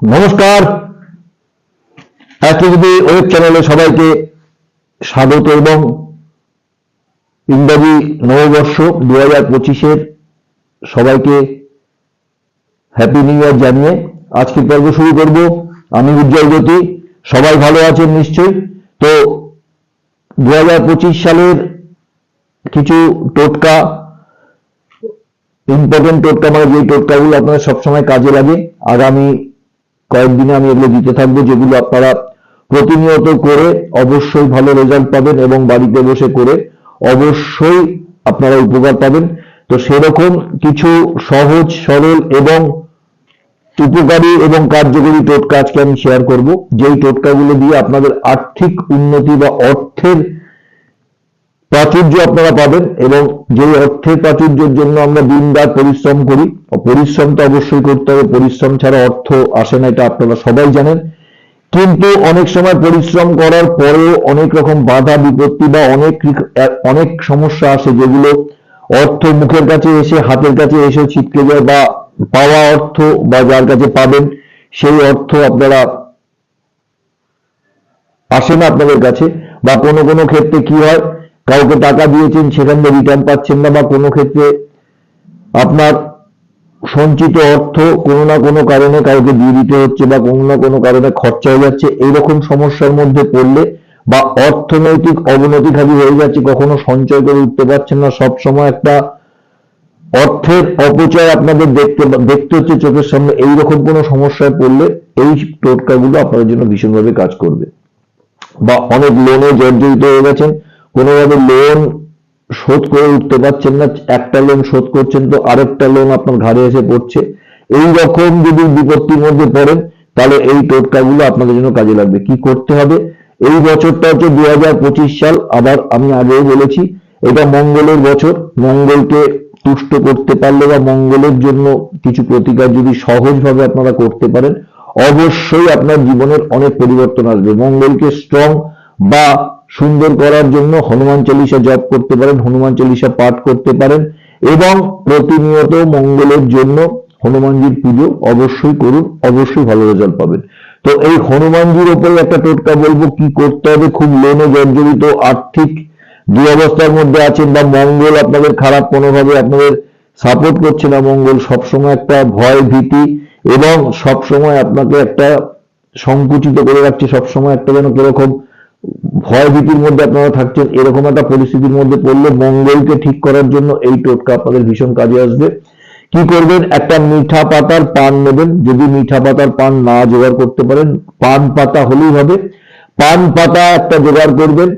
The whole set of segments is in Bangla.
নমস্কার। অ্যাক্টিভিটি ওয়েব চ্যানেলে সবাইকে স্বাগত এবং ইংরাজি নববর্ষ দু হাজার পঁচিশের সবাইকে হ্যাপি নিউ ইয়ার জানিয়ে আজকের পর্ব শুরু করব। আমি উজ্জ্বল জ্যোতি, সবাই ভালো আছেন নিশ্চয়ই? তো দু হাজার পঁচিশ সালের কিছু টোটকা ইম্পর্টেন্ট টোটকা মানে যে টোটকাগুলো আপনাদের সবসময় কাজে লাগে, আগামী কয়েকদিনে আমি এগুলো দিতে থাকব, যেগুলো আপনারা প্রতিনিয়ত করে অবশ্যই ভালো রেজাল্ট পাবেন এবং বাড়িতে বসে করে অবশ্যই আপনারা উপকার পাবেন। তো সেরকম কিছু সহজ, সরল এবং উপকারী এবং কার্যকরী টোটকা আজকে আমি শেয়ার করব। যেই টোটকাগুলো দিয়ে আপনাদের আর্থিক উন্নতি বা অর্থের প্রাচুর্য আপনারা পাবেন এবং যে অর্থের প্রাচুর্যের জন্য আমরা দিন রাত পরিশ্রম করি পরিশ্রম তো অবশ্যই করতে হবে, পরিশ্রম ছাড়া অর্থ আসে না, এটা আপনারা সবাই জানেন। কিন্তু অনেক সময় পরিশ্রম করার পরেও অনেক রকম বাধা, বিপত্তি বা অনেক অনেক সমস্যা আসে যেগুলো অর্থ মুখের কাছে এসে, হাতের কাছে এসে ছিটকে যায় বা পাওয়া অর্থ বা যার কাছে পাবেন, সেই অর্থ আপনারা আসে না আপনাদের কাছে বা কোনো কোনো ক্ষেত্রে কি হয় কাউকে টাকা দিয়েছেন, সেখান থেকে রিটার্ন পাচ্ছেন না, বা কোনো ক্ষেত্রে আপনার সঞ্চিত অর্থ কোনো না কোনো কারণে কাউকে দিয়ে দিতে হচ্ছে, বা কোনো না কোনো কারণে খরচা হয়ে যাচ্ছে, এইরকম সমস্যার মধ্যে পড়লে বা অর্থনৈতিক অবনতি খালি হয়ে যাচ্ছে, কখনো সঞ্চয় করে উঠতে পারছেন না, সব সময় একটা অর্থের অপচয় আপনাদের দেখতে দেখতে হচ্ছে চোখের সামনে, এইরকম কোনো সমস্যায় পড়লে এই টোটকাগুলো আপনাদের জন্য ভীষণভাবে কাজ করবে। বা অনেক লোনে জর্জরিত হয়ে গেছেন কোনোভাবে লোন শোধ করে উঠতে পারছেন না, একটা লোন শোধ করছেন তো আরেকটা লোন আপনার ঘাড়ে এসে পড়ছে। এই রকম যদি বিপত্তির মধ্যে পড়েন, তাহলে এই টোটকাগুলো আপনাদের জন্য কাজে লাগবে। কি করতে হবে? এই বছরটা হচ্ছে দু পঁচিশ সাল, আবার আমি আগেও বলেছি, এটা মঙ্গলের বছর। মঙ্গলকে তুষ্ট করতে পারলে বা মঙ্গলের জন্য কিছু প্রতিকার যদি সহজভাবে আপনারা করতে পারেন, অবশ্যই আপনার জীবনের অনেক পরিবর্তন আসবে। মঙ্গলকে স্ট্রং বা সুন্দর করার জন্য হনুমান চল্লিশা জপ করতে পারেন, হনুমান চল্লিশা পাঠ করতে পারেন এবং প্রতিনিয়ত মঙ্গলের জন্য হনুমানজির পুজো অবশ্যই করুন, অবশ্যই ভালো রেজাল্ট পাবেন। তো এই হনুমানজির ওপরে একটা টোটকা বলব, কি করতে হবে? খুব লোনে জর্জরিত আর্থিক দুরবস্থার মধ্যে আছেন বা মঙ্গল আপনাদের খারাপ কোনোভাবে আপনাদের সাপোর্ট করছে না, মঙ্গল সবসময় একটা ভয় ভীতি এবং সবসময় আপনাকে একটা সংকুচিত করে রাখছে, সবসময় একটা যেন কীরকম ভয় ভীতির মধ্যে আপনারা থাকছেন, এরকম একটা পরিস্থিতির মধ্যে পড়লে মঙ্গলকে ঠিক করার জন্য এই টোটকা আপনাদের ভীষণ কাজে আসবে। কি করবেন? একটা মিঠা পাতার পান নেবেন। যদি মিঠা পাতার পান না জোগাড় করতে পারেন, পান পাতা হলেই হবে। পান পাতা একটা জোগাড় করবেন।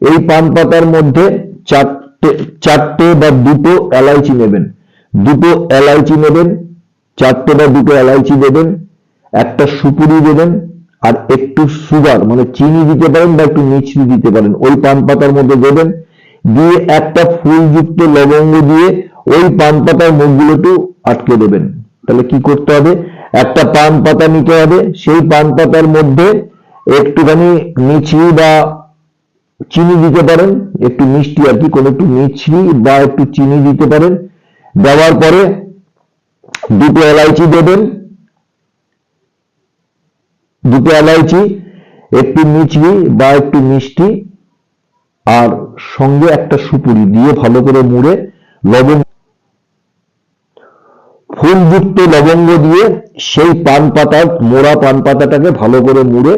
এই পান পাতার মধ্যে চারটে চারটে বা দুটো এলাইচি নেবেন। দুটো এলাইচি নেবেন, চারটে বা দুটো এলাইচি দেবেন, একটা সুপুরি দেবেন আর একটু সুগার মানে চিনি দিতে পারেন বা একটু মিছরি দিতে পারেন, ওই পান পাতার মধ্যে দেবেন, দিয়ে একটা ফুলযুক্ত লবঙ্গ দিয়ে ওই পান পাতার মুখগুলো একটু আটকে দেবেন। তাহলে কি করতে হবে? একটা পান পাতা নিতে হবে, সেই পান পাতার মধ্যে একটুখানি মিছরি বা চিনি দিতে পারেন, একটু মিষ্টি আর কি, কোনো একটু মিছরি বা একটু চিনি দিতে পারেন। দেওয়ার পরে দুটো এলাইচি দেবেন দুটো এলাইচি, একটু মিচড়ি বা একটু মিষ্টি, আর সঙ্গে একটা সুপুরি দিয়ে ভালো করে মুড়ে লবঙ্গ ফুলযুক্ত লবঙ্গ দিয়ে সেই পান পাতার মোড়া পান পাতাটাকে ভালো করে মুড়ে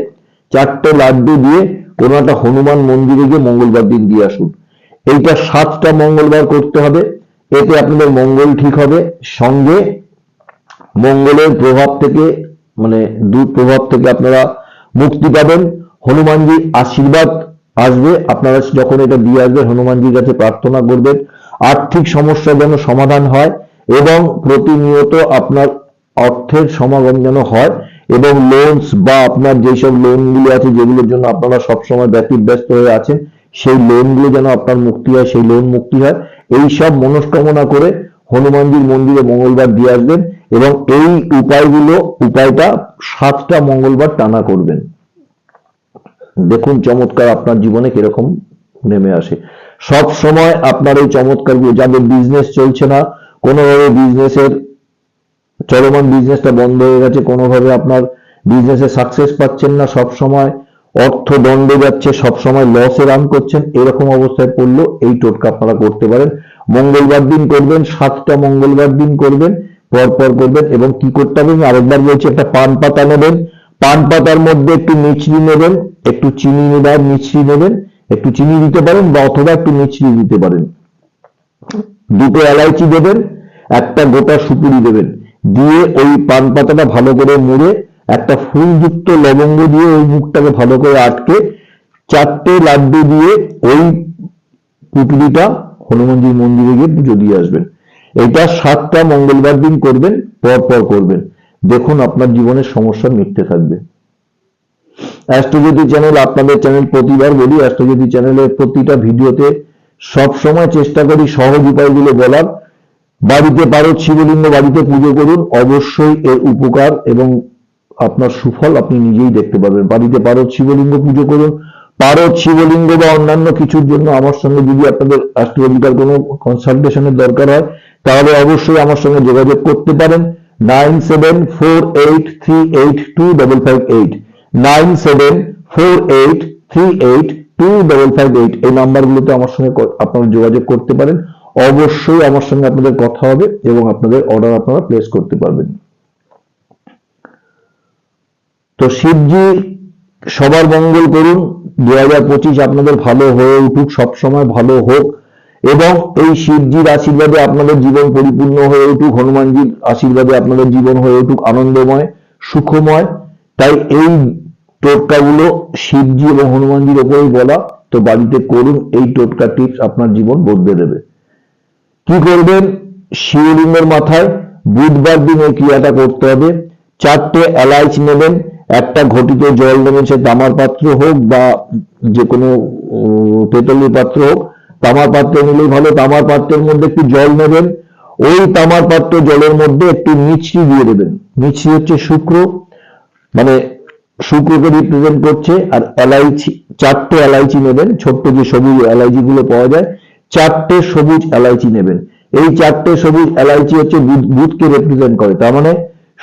চারটে লাড্ডু দিয়ে কোনো একটা হনুমান মন্দিরে গিয়ে মঙ্গলবার দিন দিয়ে আসুন। এইটা সাতটা মঙ্গলবার করতে হবে। এতে আপনাদের মঙ্গল ঠিক হবে। সঙ্গে মঙ্গলের প্রভাব থেকে মানে দুঃপ্রভাব থেকে আপনারা মুক্তি পাবেন। হনুমানজির আশীর্বাদ আসবে। আপনারা যখন এটা দিয়ে আসবেন, হনুমানজির কাছে প্রার্থনা করবেন, আর্থিক সমস্যা যেন সমাধান হয় এবং প্রতিনিয়ত আপনার অর্থের সমাগম যেন হয় এবং লোনস বা আপনার যেসব লোনগুলি আছে, যেগুলোর জন্য আপনারা সবসময় ব্যতিব্যস্ত হয়ে আছেন, সেই লোনগুলো যেন আপনার মুক্তি হয়, সেই লোন মুক্তি হয়। এই সব মনস্কামনা করে হনুমানজির মন্দিরে মঙ্গলবার দিয়ে আসবেন। এবং এই উপায়গুলো, উপায়টা সাতটা মঙ্গলবার টানা করবেন। দেখুন চমৎকার আপনার জীবনে কীরকম নেমে আসে। সব সময় আপনার এই চমৎকারগুলো যাদের বিজনেস চলছে না, কোনোভাবে বিজনেসের চলমান বিজনেসটা বন্ধ হয়ে গেছে, কোনোভাবে আপনার বিজনেসে সাকসেস পাচ্ছেন না, সব সময় অর্থ দণ্ডে যাচ্ছে, সব সময় লসে রান করছেন, এরকম অবস্থায় পড়লেও এই টোটকা আপনারা করতে পারেন। মঙ্গলবার দিন করবেন, সাতটা মঙ্গলবার দিন করবেন পর পর করবেন এবং কি করতে হবে? আরেকবার বলছি, একটা পান পাতা নেবেন। পান পাতার মধ্যে একটু মিছরি নেবেন, একটু চিনি বা মিছরি নেবেন, একটু চিনি দিতে পারেন বা অথবা একটু মিছরি দিতে পারেন। দুটো এলাইচি দেবেন, একটা গোটা সুপুরি দেবেন। দিয়ে ওই পান পাতাটা ভালো করে মুড়ে, একটা ফুলযুক্ত লবঙ্গ দিয়ে ওই মুখটাকে ভালো করে আটকে, চারটে লাড্ডু দিয়ে ওই পুটুলিটা হনুমানজির মন্দিরে গিয়ে পুজো দিয়ে আসবেন। এটা সাতটা মঙ্গলবার দিন করবেন পর পর করবেন। দেখুন আপনার জীবনের সমস্যা মিটতে থাকবে। অ্যাস্ট্রোজ্যোতি চ্যানেল, আপনাদের চ্যানেল প্রতিবার বলি অ্যাস্ট্রোজ্যোতি চ্যানেলের প্রতিটা ভিডিওতে সব সময় চেষ্টা করি সহজ উপায়গুলো বলার। বাড়িতে পারো শিবলিঙ্গ বাড়িতে পুজো করুন, অবশ্যই এর উপকার এবং আপনার সুফল আপনি নিজেই দেখতে পাবেন বাড়িতে পারো শিবলিঙ্গ পুজো করুন, পারদ শিবলিঙ্গ বা অন্যান্য কিছুর জন্য আমার সঙ্গে যদি আপনাদের অ্যাস্ট্রোলজিক্যাল কোনো কনসালটেশনের দরকার হয় তাহলে অবশ্যই আমার সঙ্গে যোগাযোগ করতে পারেন nine seven four eight three eight two double five eight. Nine seven four eight three eight two double five eight. এই নাম্বারগুলোতে আমার সঙ্গে আপনারা যোগাযোগ করতে পারেন। অবশ্যই আমার সঙ্গে আপনাদের কথা হবে এবং আপনাদের অর্ডার আপনারা প্লেস করতে পারবেন। তো শিবজি, সবার মঙ্গল করুন। দু হাজার পঁচিশ আপনাদের ভালো হয়ে উঠুক, সবসময় ভালো হোক। এবং এই শিবজির আশীর্বাদে আপনাদের জীবন পরিপূর্ণ হয়ে উঠুক হনুমানজির আশীর্বাদে আপনাদের জীবন হয়ে উঠুক আনন্দময় সুখময়। তাই এই টোটকাগুলো শিবজি এবং হনুমানজির ওপরেই বলা। তো বাড়িতে করুন এই টোটকা টিপস আপনার জীবন বদলে দেবে। কি করবেন? শিবলিঙ্গের মাথায় বুধবার দিন এই ক্রিয়াটা করতে হবে। চারটে এলাইচ নেবেন একটা ঘটিতে জল নেবেন সে তামার পাত্র হোক বা যে কোনো উম, পেতলের পাত্র হোক। তামার পাত্র নিলেই ভালো, তামার পাত্রের মধ্যে একটু জল নেবেন। ওই তামার পাত্র জলের মধ্যে একটু মিছরি দিয়ে দেবেন। মিছরি হচ্ছে শুক্র মানে শুক্রকে রিপ্রেজেন্ট করছে, আর এলাইচি, চারটে এলাইচি নেবেন, ছোট্ট যে সবুজ এলাইচি গুলো পাওয়া যায়, চারটে সবুজ এলাইচি নেবেন। এই চারটে সবুজ এলাইচি হচ্ছে বুধকে রিপ্রেজেন্ট করে। তার মানে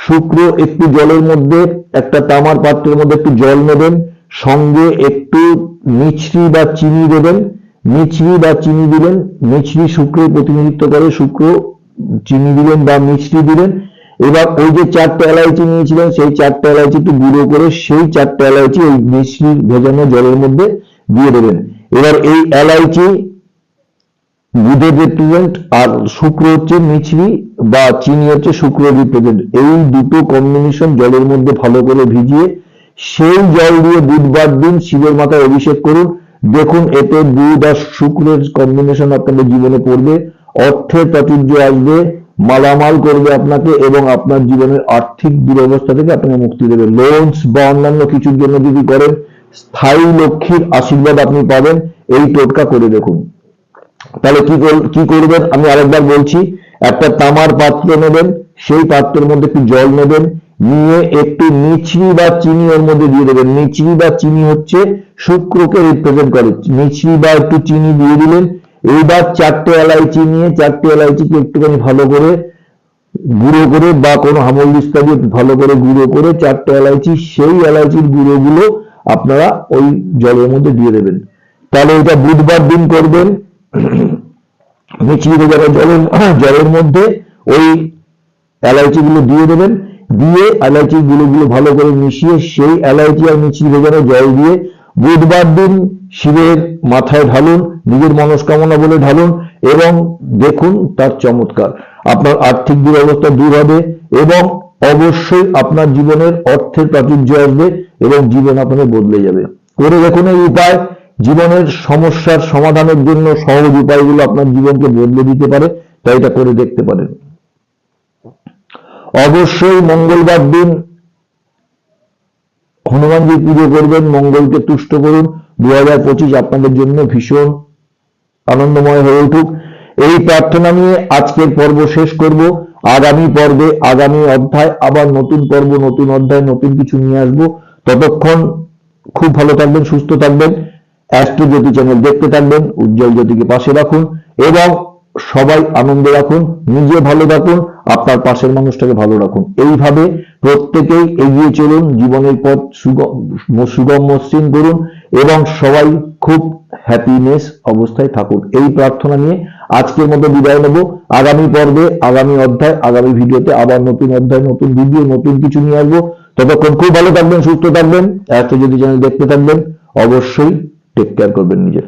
শুক্র একটু জলের মধ্যে, একটা তামার পাত্রের মধ্যে একটু জল নেবেন, সঙ্গে একটু মিছরি বা চিনি দেবেন মিছরি বা চিনি দিলেন মিছরি শুক্রের প্রতিনিধিত্ব করে, শুক্র চিনি দিলেন বা মিছরি দিলেন এবার ওই যে চারটে এলাইচি নিয়েছিলেন, সেই চারটে এলাইচি একটু গুঁড়ো করে সেই চারটে এলাইচি ওই মিশ্রি ভেজানো জলের মধ্যে দিয়ে দেবেন। এবার এই এলাইচি বুধের রিপ্রেজেন্ট আর শুক্র হচ্ছে মিছরি বা চিনি হচ্ছে শুক্র রিপ্রেজেন্ট এই দুটো কম্বিনেশন জলের মধ্যে ভালো করে ভিজিয়ে সেই জল দিয়ে বুধবার দিন শিবের মাথায় অভিষেক করুন। দেখুন, এতে বুধ আর শুক্রের কম্বিনেশন আপনাদের জীবনে পড়বে, অর্থের প্রাচুর্য আসবে, মালামাল করবে আপনাকে এবং আপনার জীবনের আর্থিক দুরবস্থা থেকে আপনাকে মুক্তি দেবে। লোনস বা অন্যান্য কিছুর জন্য যদি করেন, স্থায়ী লক্ষ্মীর আশীর্বাদ আপনি পাবেন। এই টোটকা করে দেখুন। তাহলে কি কি করবেন? আমি আরেকবার বলছি, একটা তামার পাত্র নেবেন, সেই পাত্রের মধ্যে একটু জল নেবেন নিয়ে একটু মিছরি বা চিনি ওর মধ্যে দিয়ে দেবেন। মিছরি বা চিনি হচ্ছে শুক্রকে রিপ্রেজেন্ট করে। মিছরি বা একটু চিনি দিয়ে দিলেন। এইবার চারটে এলাইচি নিয়ে, চারটে এলাইচিকে একটুখানি ভালো করে গুঁড়ো করে বা কোনো হামল দিস্তা দিয়ে ভালো করে গুঁড়ো করে চারটে এলাইচি, সেই এলাইচির গুঁড়োগুলো আপনারা ওই জলের মধ্যে দিয়ে দেবেন। তাহলে এটা বুধবার দিন করবেন। ভেজানো জলের জলের মধ্যে ওই এলাইচি গুলো দিয়ে দেবেন। দিয়ে এলাইচি গুলো গুলো ভালো করে মিশিয়ে সেই এলাইচি আর মিছরি ভেজানো জল দিয়ে বুধবার দিন শিবের মাথায় ঢালুন, নিজের মনস্কামনা বলে ঢালুন এবং দেখুন তার চমৎকার। আপনার আর্থিক দুরবস্থা দূর হবে এবং অবশ্যই আপনার জীবনের অর্থের প্রাচুর্য আসবে এবং জীবন আপনাদের বদলে যাবে। করে দেখুন এই উপায়, জীবনের সমস্যার সমাধানের জন্য সহজ উপায়গুলো আপনার জীবনকে বদলে দিতে পারে, তাই এটা করে দেখতে পারেন। অবশ্যই মঙ্গলবার দিন হনুমানজি পুজো করবেন, মঙ্গলকে তুষ্ট করুন। দু হাজার পঁচিশ আপনাদের জন্য ভীষণ আনন্দময় হয়ে উঠুক। এই প্রার্থনা নিয়ে আজকের পর্ব শেষ করব। আগামী পর্বে, আগামী অধ্যায়, আবার নতুন পর্ব, নতুন অধ্যায়, নতুন কিছু নিয়ে আসব। ততক্ষণ খুব ভালো থাকবেন, সুস্থ থাকবেন। অ্যাস্ট্রো জ্যোতি চ্যানেল দেখতে থাকবেন, উজ্জ্বল জ্যোতিকে পাশে রাখুন এবং সবাই আনন্দে রাখুন, নিজে ভালো থাকুন, আপনার পাশের মানুষটাকে ভালো রাখুন। এইভাবে প্রত্যেকেই এগিয়ে চলুন, জীবনের পথ সুগম সুগম মসৃণ করুন এবং সবাই খুব হ্যাপিনেস অবস্থায় থাকুন এই প্রার্থনা নিয়ে আজকের মতো বিদায় নেব। আগামী পর্বে, আগামী অধ্যায়, আগামী ভিডিওতে আবার নতুন অধ্যায়, নতুন ভিডিও নতুন কিছু নিয়ে আসব। ততক্ষণ খুব ভালো থাকবেন, সুস্থ থাকবেন। এত যদি চ্যানেল দেখতে থাকবেন, অবশ্যই টেক কেয়ার করবেন নিজের।